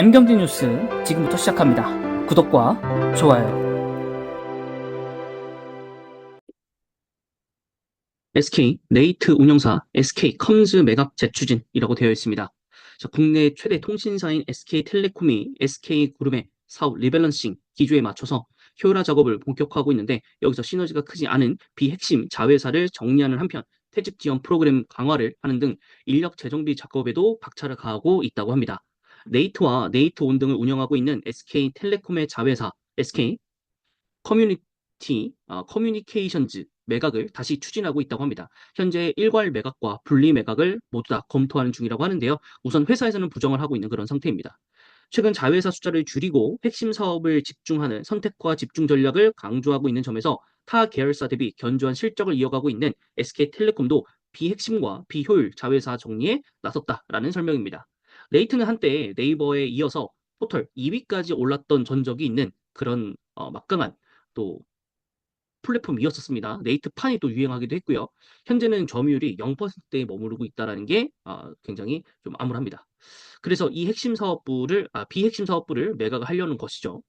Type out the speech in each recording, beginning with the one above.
M경제 뉴스 지금부터 시작합니다. 구독과 좋아요. SK 네이트 운영사 SK 컴즈 매각 재추진이라고 되어 있습니다. 자, 국내 최대 통신사인 SK텔레콤이 SK그룹의 사업 리밸런싱 기조에 맞춰서 효율화 작업을 본격화하고 있는데 여기서 시너지가 크지 않은 비핵심 자회사를 정리하는 한편 퇴직 지원 프로그램 강화를 하는 등 인력 재정비 작업에도 박차를 가하고 있다고 합니다. 네이트와 네이트온 등을 운영하고 있는 SK텔레콤의 자회사 SK 커뮤니티 어, 커뮤니케이션즈 매각을 다시 추진하고 있다고 합니다. 현재 일괄 매각과 분리 매각을 모두 다 검토하는 중이라고 하는데요. 우선 회사에서는 부정을 하고 있는 그런 상태입니다. 최근 자회사 숫자를 줄이고 핵심 사업을 집중하는 선택과 집중 전략을 강조하고 있는 점에서 타 계열사 대비 견조한 실적을 이어가고 있는 SK텔레콤도 비핵심과 비효율 자회사 정리에 나섰다라는 설명입니다. 레이트는 한때 네이버에 이어서 포털 2위까지 올랐던 전적이 있는 그런 어, 막강한 또 플랫폼이었었습니다. 네이트판이 또 유행하기도 했고요. 현재는 점유율이 0%대에 머무르고 있다는 게 아, 굉장히 좀 암울합니다. 그래서 이 핵심 사업부를 아, 비핵심 사업부를 매각을 하려는 것이죠.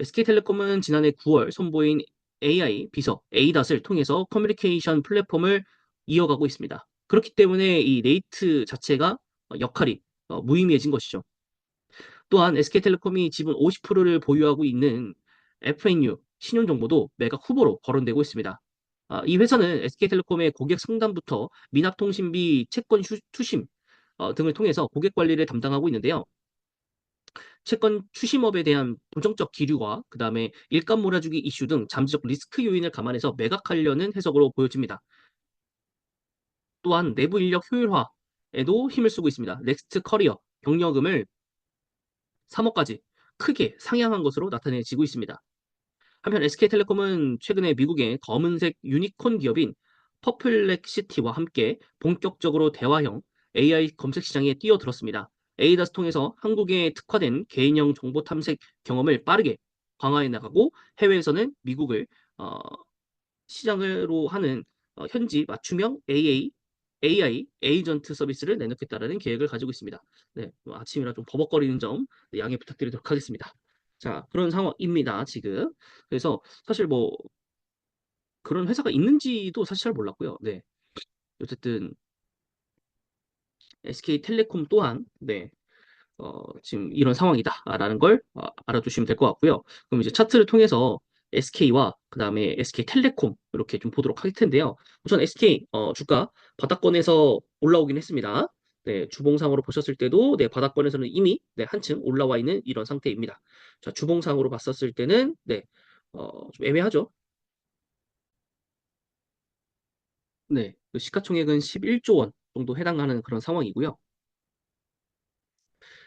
SK텔레콤은 지난해 9월 선보인 AI 비서 ADAS을 통해서 커뮤니케이션 플랫폼을 이어가고 있습니다. 그렇기 때문에 이 네이트 자체가 어, 역할이 어, 무의미해진 것이죠. 또한 SK텔레콤이 지분 50%를 보유하고 있는 FNU 신용정보도 매각 후보로 거론되고 있습니다. 아, 이 회사는 SK텔레콤의 고객 상담부터 미납통신비 채권 휴- 투심 어, 등을 통해서 고객 관리를 담당하고 있는데요. 채권 추심업에 대한 부정적 기류와 그 다음에 일감 몰아주기 이슈 등 잠재적 리스크 요인을 감안해서 매각하려는 해석으로 보여집니다. 또한 내부 인력 효율화 에도 힘을 쓰고 있습니다. 넥스트 커리어 경력금을 3억까지 크게 상향한 것으로 나타내지고 있습니다. 한편 SK텔레콤은 최근에 미국의 검은색 유니콘 기업인 퍼플렉시티와 함께 본격적으로 대화형 AI 검색 시장에 뛰어들었습니다. 에이다스 통해서 한국에 특화된 개인형 정보 탐색 경험을 빠르게 강화해 나가고 해외에서는 미국을 어, 시장으로 하는 어, 현지 맞춤형 AA AI 에이전트 서비스를 내놓겠다라는 계획을 가지고 있습니다. 네, 뭐 아침이라 좀 버벅거리는 점 양해 부탁드리도록 하겠습니다. 자, 그런 상황입니다, 지금. 그래서 사실 뭐 그런 회사가 있는지도 사실 잘 몰랐고요. 네. 어쨌든 SK텔레콤 또한 네. 어, 지금 이런 상황이다라는 걸 어, 알아두시면 될 것 같고요. 그럼 이제 차트를 통해서 SK와 그 다음에 SK텔레콤 이렇게 좀 보도록 할 텐데요. 우선 SK 어, 주가 바닥권에서 올라오긴 했습니다. 네, 주봉상으로 보셨을 때도 네, 바닥권에서는 이미 네, 한층 올라와 있는 이런 상태입니다. 자, 주봉상으로 봤었을 때는 네, 어, 좀 애매하죠. 네, 그 시가총액은 11조 원 정도 해당하는 그런 상황이고요.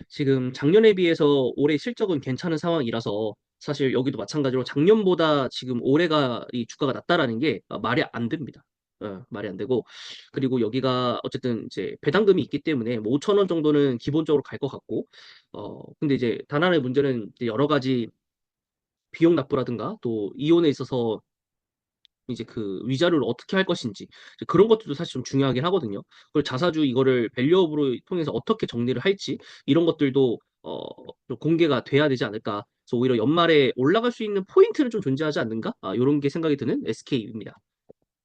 지금 작년에 비해서 올해 실적은 괜찮은 상황이라서 사실 여기도 마찬가지로 작년보다 지금 올해가 이 주가가 낮다라는 게 어, 말이 안 됩니다. 어, 말이 안 되고 그리고 여기가 어쨌든 이제 배당금이 있기 때문에 뭐 5천 원 정도는 기본적으로 갈 것 같고 어 근데 이제 단 하나의 문제는 이제 여러 가지 비용 납부라든가 또 이혼에 있어서 이제 그 위자료를 어떻게 할 것인지 그런 것들도 사실 좀 중요하긴 하거든요. 그리고 자사주 이거를 밸류업으로 통해서 어떻게 정리를 할지 이런 것들도 어, 좀 공개가 돼야 되지 않을까. 그래서 오히려 연말에 올라갈 수 있는 포인트는 좀 존재하지 않는가? 아, 이런 게 생각이 드는 SK입니다.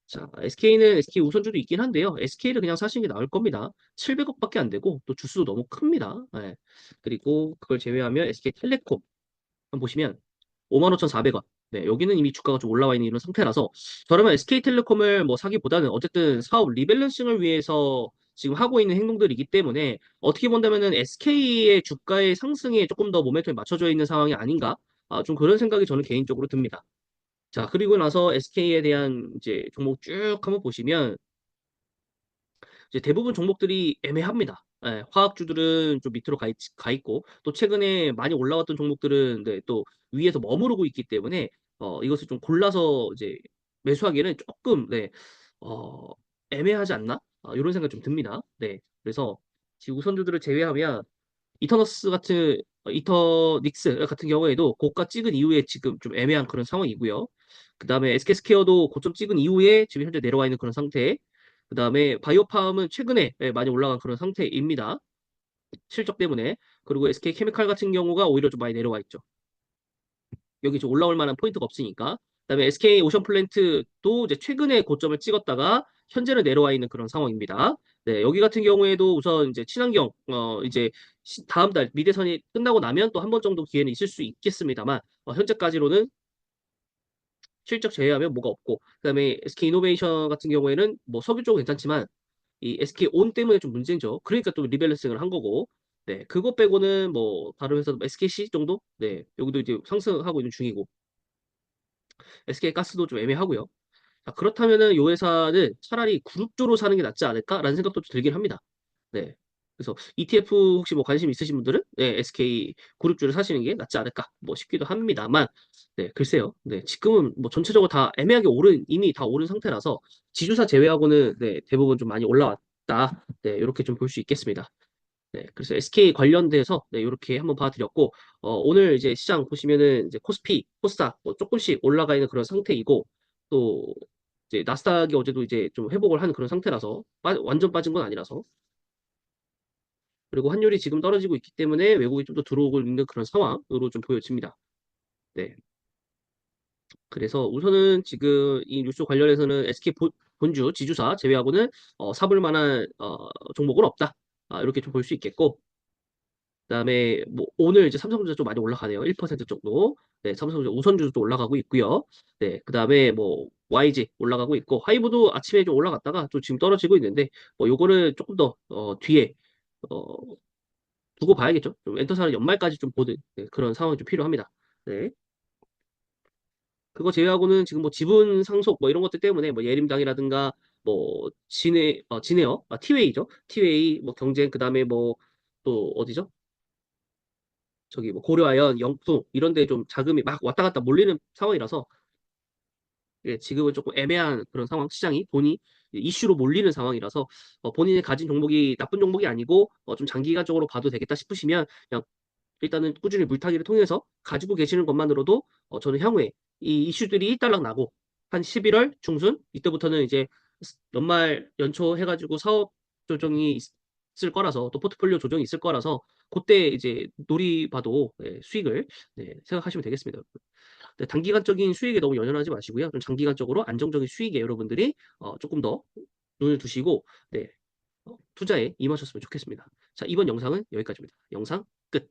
자, SK는 SK 우선주도 있긴 한데요. SK를 그냥 사시는 게 나을 겁니다. 700억밖에 안 되고 또 주수도 너무 큽니다. 예. 그리고 그걸 제외하면 SK텔레콤 보시면 55,400원. 네, 여기는 이미 주가가 좀 올라와 있는 이런 상태라서 저라면 SK텔레콤을 뭐 사기보다는 어쨌든 사업 리밸런싱을 위해서 지금 하고 있는 행동들이기 때문에 어떻게 본다면은 SK의 주가의 상승에 조금 더 모멘텀이 맞춰져 있는 상황이 아닌가? 아, 좀 그런 생각이 저는 개인적으로 듭니다. 자, 그리고 나서 SK에 대한 이제 종목 쭉 한번 보시면 이제 대부분 종목들이 애매합니다. 예, 화학주들은 좀 밑으로 가, 있, 가 있고 또 최근에 많이 올라왔던 종목들은 네, 또 위에서 머무르고 있기 때문에 어, 이것을 좀 골라서 이제 매수하기는 조금 네, 어, 애매하지 않나? 아, 이런 생각 좀 듭니다. 네, 그래서 지금 우선주들을 제외하면 이터너스 같은 어, 이터닉스 같은 경우에도 고가 찍은 이후에 지금 좀 애매한 그런 상황이고요. 그 다음에 SK스퀘어도 고점 찍은 이후에 지금 현재 내려와 있는 그런 상태. 그 다음에 바이오팜은 최근에 예, 많이 올라간 그런 상태입니다. 실적 때문에 그리고 SK 케미칼 같은 경우가 오히려 좀 많이 내려와 있죠. 여기 좀 올라올 만한 포인트가 없으니까. 그 다음에 SK 오션 플랜트도 이제 최근에 고점을 찍었다가 현재는 내려와 있는 그런 상황입니다. 네, 여기 같은 경우에도 우선 이제 친환경 어 이제 시- 다음 달 미대선이 끝나고 나면 또 한 번 정도 기회는 있을 수 있겠습니다만 어, 현재까지로는 실적 제외하면 뭐가 없고 그다음에 SK 이노베이션 같은 경우에는 뭐 석유 쪽은 괜찮지만 이 SK 온 때문에 좀 문제죠. 그러니까 또 리밸런싱을 한 거고. 네, 그것 빼고는 뭐 다른 회사도 SKC 정도? 네, 여기도 이제 상승하고 있는 중이고 SK 가스도 좀 애매하고요. 자, 그렇다면은 이 회사는 차라리 그룹주로 사는 게 낫지 않을까라는 생각도 좀 들긴 합니다. 네. 그래서 ETF 혹시 뭐 관심 있으신 분들은 네, SK 그룹주를 사시는 게 낫지 않을까 뭐 싶기도 합니다만 네, 글쎄요. 네, 지금은 뭐 전체적으로 다 애매하게 오른 이미 다 오른 상태라서 지주사 제외하고는 네, 대부분 좀 많이 올라왔다. 네, 이렇게 좀 볼 수 있겠습니다. 네, 그래서 SK 관련돼서 네, 이렇게 한번 봐드렸고 어, 오늘 이제 시장 보시면은 이제 코스피, 코스닥 뭐 조금씩 올라가 있는 그런 상태이고 또 이제 나스닥이 어제도 이제 좀 회복을 한 그런 상태라서 빠- 완전 빠진 건 아니라서 그리고 환율이 지금 떨어지고 있기 때문에 외국이 좀 더 들어오고 있는 그런 상황으로 좀 보여집니다. 네. 그래서 우선은 지금 이 뉴스 관련해서는 SK 본- 본주 지주사 제외하고는 어, 사볼 만한 어, 종목은 없다. 아, 이렇게 좀 볼 수 있겠고 그다음에 뭐 오늘 이제 삼성전자 좀 많이 올라가네요. 1% 정도. 네, 삼성전자 우선주도 또 올라가고 있고요. 네, 그다음에 뭐 YG 올라가고 있고 하이브도 아침에 좀 올라갔다가 또 지금 떨어지고 있는데 뭐 요거는 조금 더 어, 뒤에 어, 두고 봐야겠죠. 좀 엔터사는 연말까지 좀 보는 네, 그런 상황이 좀 필요합니다. 네. 그거 제외하고는 지금 뭐 지분 상속 뭐 이런 것들 때문에 뭐 예림당이라든가 뭐 진해 어 진해어 아 티웨이죠. 티웨이 뭐 경쟁 그다음에 뭐 또 어디죠? 저기 뭐 고려아연, 영풍 이런 데 좀 자금이 막 왔다 갔다 몰리는 상황이라서 예, 지금은 조금 애매한 그런 상황, 시장이 돈이 이슈로 몰리는 상황이라서 어, 본인이 가진 종목이 나쁜 종목이 아니고 어, 좀 장기간적으로 봐도 되겠다 싶으시면 그냥 일단은 꾸준히 물타기를 통해서 가지고 계시는 것만으로도 어, 저는 향후에 이 이슈들이 딸락 나고 한 11월 중순 이때부터는 이제 연말 연초 해가지고 사업 조정이 있을 거라서 또 포트폴리오 조정이 있을 거라서 그때 이제 놀이봐도 예, 수익을 네, 생각하시면 되겠습니다. 네, 단기간적인 수익에 너무 연연하지 마시고요. 좀 장기간적으로 안정적인 수익에 여러분들이 어, 조금 더 눈을 두시고 네, 어, 투자에 임하셨으면 좋겠습니다. 자, 이번 영상은 여기까지입니다. 영상 끝.